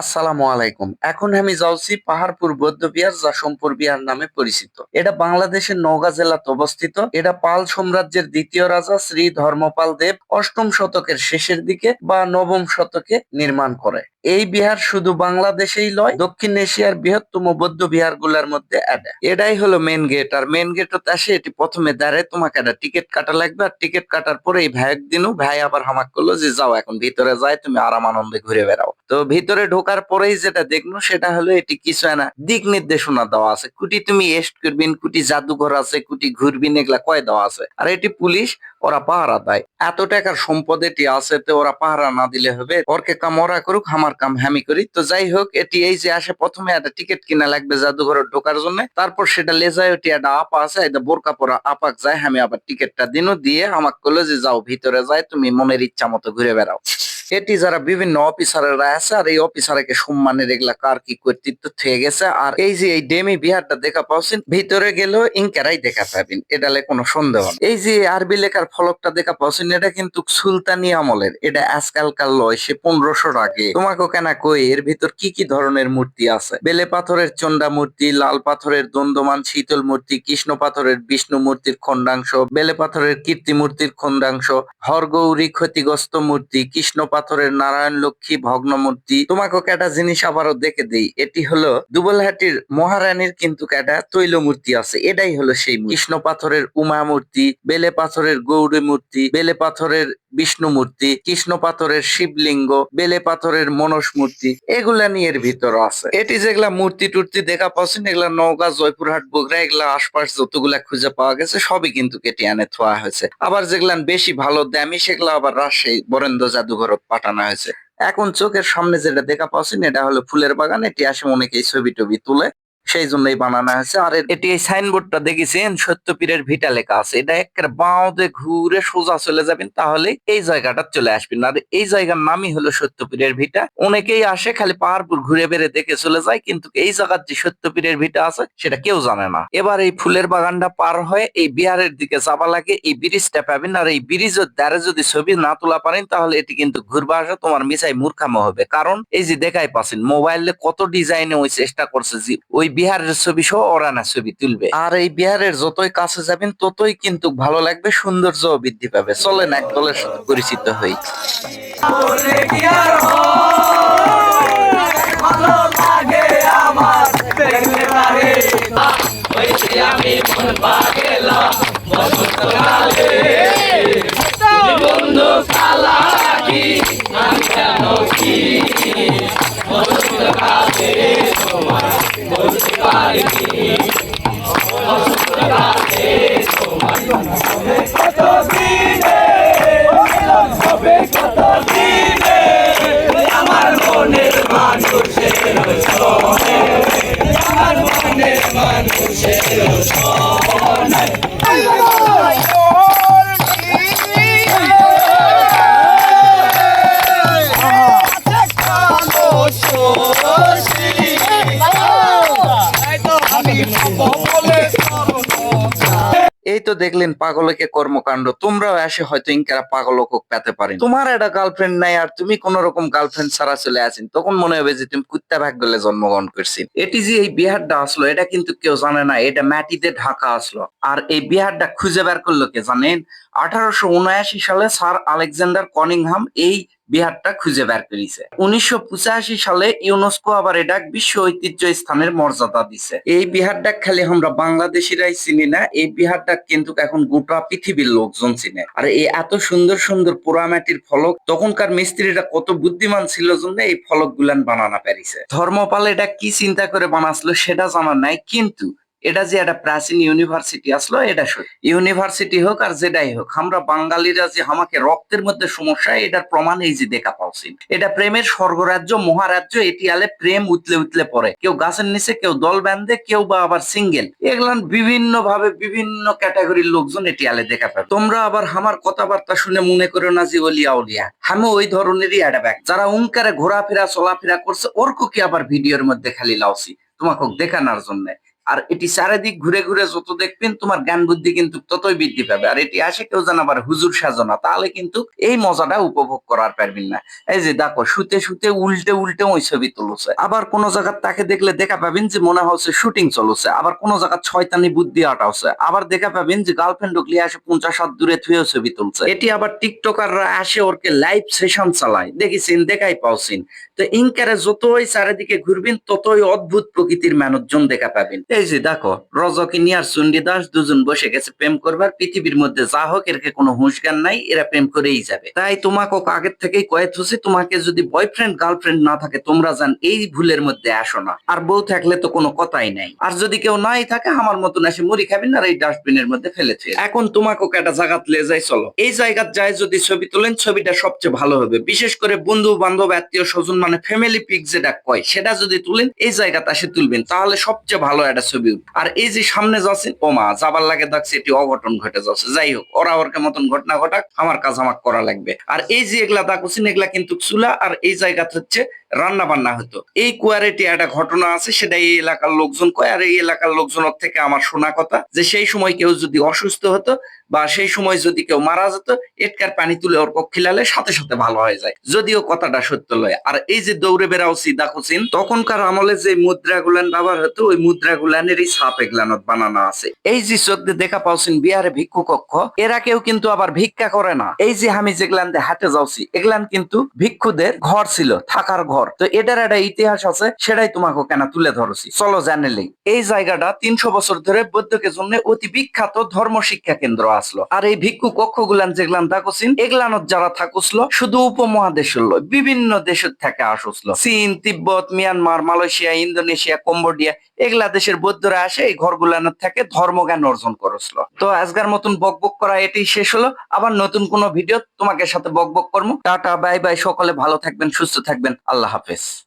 আসসালামু আলাইকুম। এখন আমি যাচ্ছি পাহাড়পুর বৌদ্ধ বিহার, যা সোমপুর বিহার নামে পরিচিত। এটা বাংলাদেশের নওগাঁ জেলাতে অবস্থিত। এটা পাল সাম্রাজ্যের দ্বিতীয় রাজা শ্রী ধর্মপাল দেব অষ্টম শতকের শেষের দিকে বা নবম শতকে নির্মাণ করে। এই বিহার শুধু বাংলাদেশেই লয়, দক্ষিণ এশিয়ার বৃহত্তম বৌদ্ধ বিহারগুলার মধ্যে এটা এটাই হলো মেন গেট আর মেন গেটত আসে, এটি প্রথমে দাঁড়ায় তোমাকে একটা টিকিট কাটা লাগবে, আর টিকিট কাটার পরে এই ভাইয়ের দিনও ভাই আবার হামাক করল যে, যাও এখন ভিতরে যায় তুমি আরাম আনন্দে ঘুরে বেড়াও। তো ভিতরে ঢোকার পরেই যেটা দেখল, সেটা হলো এটি কিছু না দিক নির্দেশনা দেওয়া আছে। কুটি তুমি এস্ট করবিন, কুটি জাদুঘর আছে, কুটি ঘুরবিন, এগুলা কয় দেওয়া আছে? আর এটি পুলিশ ওরা পাহারা দেয়। এত টাকার সম্পদ এটি আছে তো ওরা পাহারা না দিলে হবে। ওরকে কাম ওরা করুক, আমার কাম হ্যামি করি। তো যাই হোক, এটি এই যে আসে, প্রথমে একটা টিকিট কিনা লাগবে জাদুঘরে ঢোকার জন্য। তারপর সেটা লেজায় ওটি একটা আপা আছে এটা বোরকা পরা আপাক যায়, আমি আবার টিকিটটা দিনও দিয়ে আমাকে কলেজে যাও, ভিতরে যায়, তুমি মনের ইচ্ছা মতো ঘুরে বেড়াও। এটি যারা বিভিন্ন অফিসারেরা আছে, আর এই অফিসারকে সম্মানের এগুলা কার কি কর্তৃত্ব থেকে গেছে, আর এই যে এই ডেমি বিহারটা দেখা পাচ্ছেন ভিতরে গেলেও ইনকারাই দেখা পাবেন এটালে কোনো সন্দেহ এই যে আরবি লেখার ফলকটা দেখা পাচ্ছেন এটা কিন্তু সুলতানি আমলের, এটা আজকালকার লয়, সে পনেরোশোর আগে। তোমাকে কেন কই, এর ভিতর কি কি ধরনের মূর্তি আছে? বেলে পাথরের চন্ডা মূর্তি, লাল পাথরের দন্দমান শীতল মূর্তি, কৃষ্ণ পাথরের বিষ্ণু মূর্তির খণ্ডাংশ, বেলে পাথরের কীর্তি মূর্তির খণ্ডাংশ, হরগৌরী ক্ষতিগ্রস্ত মূর্তি, কৃষ্ণ পাথরের নারায়ণ লক্ষ্মী ভগ্ন মূর্তি তোমাকে একটা জিনিস আবারও দেখে দেই। এটি হলো দুবলহাটির মহারানীর কিন্তু একটা তৈল মূর্তি আছে। এটাই হলো সেই। কৃষ্ণ পাথরের উমা মূর্তি, বেলে পাথরের গৌরী মূর্তি, বেলে পাথরের বিষ্ণু মূর্তি, কৃষ্ণ পাথরের শিবলিঙ্গ, বেলে পাথরের মনস মূর্তি, এগুলা নিয়ে এর ভিতর আছে। এটি যেগুলা মূর্তি টুর্তি দেখা পাচ্ছেন, এগুলা নওগাঁ, জয়পুরহাট, বগুড়া, এগুলা আশপাশ যতগুলা খুঁজে পাওয়া গেছে, সবই কিন্তু কেটে আনে, থোয়া হয়েছে। আবার যেগুলা বেশি ভালো, দামি, সেগুলা আবার রাজশাহী, বরেন্দ্র জাদুঘরত পাঠানো হয়েছে। এখন চোখের সামনে যেটা দেখা পাচ্ছেন এটা হলো ফুলের বাগান। এটি আসে অনেকেই ছবি টবি তুলে। সেই জন্যই বানানো হয়েছে। আর এটি এই সাইনবোর্ডটা দেখেছেন? সত্যপীরের ভিটা লেখা আছে। এটা একেবারে বাঁধে ঘুরে সোজা চলে যাবেন, তাহলে এই জায়গাটা চলে আসবেন। আর এই জায়গার নামই হলো সত্যপীরের ভিটা। অনেকেই আসে, খালি পাহাড়পুর ঘুরে বেড়ে দেখে চলে যায়, কিন্তু এই জায়গার যে সত্যপীরের ভিটা আছে, সেটা কেউ জানে না। এবার এই ফুলের বাগানটা পার হয়ে এই বিহারের দিকে যাবা লাগে, এই ব্রিজটা পাবেন। আর এই ব্রিজের দ্বারে যদি ছবি না তোলা পারেন, তাহলে এটি কিন্তু ঘুরবা আসা তোমার মিসাই মূর্খামো হবে। কারণ এই যে দেখাই পাচ্ছেন, মোবাইলে কত ডিজাইনে ওই চেষ্টা করছে যে ওই বিহারের ছবি সহ ওরানা ছবি তুলবে। আর এই বিহারের যতই কাছে যাবেন, ততই কিন্তু ভালো লাগবে সৌন্দর্য বৃদ্ধি পাবে। চলেন এক দলের সাথে পরিচিত হই। এই তো দেখলেন পাগলকে কর্মকাণ্ড। তোমরাও এসে হয়তো ইনকারা পাগলক পেতে পারেন। তোমার একটা গার্লফ্রেন্ড নাই আর তুমি কোন রকম গার্লফ্রেন্ড ছাড়া চলে আসেন তখন মনে হবে যে তুমি কুত্তা ভাগ ভাগ্যলে জন্মগ্রহণ করছি এটি যে এই বিহারটা আসলো, এটা কিন্তু কেউ জানে না। এটা মাটিতে ঢাকা আসলো। আর এই বিহারটা খুঁজে বের করল কে জানেন? আঠারোশো উনআশি সালে স্যার আলেকজান্ডার কনিংহাম এই বিহারটা খুঁজে বের করেছে। উনিশশো পঁচাশি সালে ইউনেস্কো আবার এটা বিশ্ব ঐতিহ্য স্থানের মর্যাদা দিছে। এই বিহারটা খালি আমরা বাংলাদেশিরাই চিনি না, এই বিহারটা কিন্তু এখন গোটা পৃথিবীর লোকজন চিনে। আর এই এত সুন্দর সুন্দর পোড়ামাটির ফলক, তখনকার মিস্ত্রিরা কত বুদ্ধিমান ছিল জন্য এই ফলক গুলান বানানো পেরেছে। ধর্মপাল এটা কি চিন্তা করে বানাসলো সেটা জানা নাই, কিন্তু এটা যে একটা প্রাচীন ইউনিভার্সিটি আসলো, এটা ইউনিভার্সিটি হোক আর যেটাই হোক, আমরা বাঙালিরা যে আমাকে রক্তের মধ্যে সমস্যা, এটার প্রমাণ এই যে দেখা পাচ্ছি এটা প্রেমের স্বর্গরাজ্য, মহারাজ্য, এটি আলে প্রেম উতলে উতলে পড়ে। কেউ গাছের নিচে, কেউ দল বান্ধে কেউ বা আবার সিঙ্গেল। এগুলান বিভিন্ন ভাবে বিভিন্ন ক্যাটাগরির লোকজন এটি আলে দেখা পাবে তোমরা আবার আমার কথাবার্তা শুনে মনে করো না যে অলিয়া উলিয়া আমি ওই ধরনেরই একটা ব্যাগ যারা উঙ্কারে ঘোরাফেরা, চলাফেরা করছে, ওরকো কি আবার ভিডিওর মধ্যে খালি লাউছি? তোমাকে দেখানোর জন্য। আর এটি চারিদিক ঘুরে ঘুরে যত দেখবেন তোমার জ্ঞান বুদ্ধি কিন্তু ততই বৃদ্ধি পাবে। আর এটি আসে কেউ যেন আবার হুজুর সাজনা তাহলে কিন্তু এই মজাটা উপভোগ করার পারবেন না। এই যে দেখো, শুতে শুতে উল্টে উল্টে ওই ছবি তুলছে। আবার কোন জায়গা তাকে দেখলে দেখা পাবেন যে মনে হচ্ছে শুটিং চলছে। আবার কোন জায়গা ছয়তানি বুদ্ধি আটাওছে আবার দেখা পাবেন যে গার্লফ্রেন্ড ঢুকলে আসে পঞ্চাশ হাত দূরে থুয়েও ছবি তুলছে। এটি আবার টিকটকাররা আসে ওরকে লাইভ সেশন চালায়। দেখেছেন দেখাই পাওছেন তো ইনকারে যতই চারিদিকে ঘুরবেন, ততই অদ্ভুত প্রকৃতির মানুষজন দেখা পাবেন। এই যে দেখো রজকিনী আর চন্ডী দাস দুজন বসে গেছে প্রেম করবার, পৃথিবীর মধ্যে যা হোক এরকে কোনো হুঁশ জ্ঞান নাই, এরা প্রেম করেই যাবে। তাই তোমাকে আগের থেকেই কয়ে থুছি তোমাকে যদি বয়ফ্রেন্ড গার্লফ্রেন্ড না থাকে, তোমরা জান এই ভুলের মধ্যে আসো না। আর বউ থাকলে তো কোনো কথাই নাই। আর যদি কেউ নাই থাকে, আমার মতন এসে মুড়ি খাবেন আর এই ডাস্টবিনের মধ্যে ফেলে থুয়ে এখন তোমাকে একটা জায়গাত লে যাই, চলো। এই জায়গাত যায় যদি ছবি তোলেন, ছবিটা সবচেয়ে ভালো হবে। বিশেষ করে বন্ধু বান্ধব আত্মীয় স্বজন মানে ফ্যামিলি পিক যেটা কয়, সেটা যদি তুলেন, এই জায়গাতে এসে তুলবেন। তাহলে সবচেয়ে ভালো একটা ছবি আর এই যে সামনে যাচ্ছেন ওমা, যাবার লাগে দেখছে এটি অঘটন ঘটে যাচ্ছে। যাই হোক, ওরা ওর মতন ঘটনা ঘটাক, আমার কাজ আমার করা লাগবে। আর এই যে এগুলা দেখছেন এগুলা কিন্তু চুলা, আর এই জায়গাতে হচ্ছে রান্না বান্না হতো। এই কুয়ারেটি একটা ঘটনা আছে, সেটা এই এলাকার লোকজন কয়, আর এই এলাকার লোকজনের থেকে আমার শোনা কথা যে সেই সময় কেউ যদি অসুস্থ হতো বা সেই সময় যদি কেউ মারা যেত, এটকার পানি তুলে ওর পক্ষে খিলালে সাথে সাথে ভালো হয়ে যায়। যদিও কথাটা সত্য লয়। আর এই যে দৌড়ে বেড়াও সিদা কুচিন, তখনকার আমলে যে মুদ্রা গুলান ব্যবহার হতো, ওই মুদ্রা গুলানের এই সাপ এগুলানত বানানো আছে। এই যে চোখ দেখা পাওছেন বিহারে ভিক্ষু কক্ষ, এরা কেউ কিন্তু আবার ভিক্ষা করে না। এই যে আমি যেগুলান হাতে যাচ্ছি এগুলান কিন্তু ভিক্ষুদের ঘর ছিল, থাকার ঘর। তো এটার একটা ইতিহাস আছে, সেটাই তোমাকে কেন তুলে ধরছি। চলো জানেলেই এই জায়গাটা তিনশো বছর ধরে বৌদ্ধকের জন্য অতি বিখ্যাত ধর্ম শিক্ষা কেন্দ্র আসলো। আর এই ভিক্ষু কক্ষ গুলান যেগুলান থাকুছিন এগুলানত যারা থাকুসলো, শুধু উপমহাদেশ বিভিন্ন দেশের থেকে আসুসলো। চীন, তিব্বত, মিয়ানমার, মালয়েশিয়া, ইন্দোনেশিয়া, কম্বোডিয়া, এগুলা দেশের বৌদ্ধরা আসে এই ঘরগুলানোর থেকে ধর্মজ্ঞান অর্জন করছিল তো আজকের মতন বক বক করা এটি শেষ হলো। আবার নতুন কোনো ভিডিও তোমাকে সাথে বক বক করব টাটা, বাই বাই, সকলে ভালো থাকবেন, সুস্থ থাকবেন। আল্লাহ হাফেজ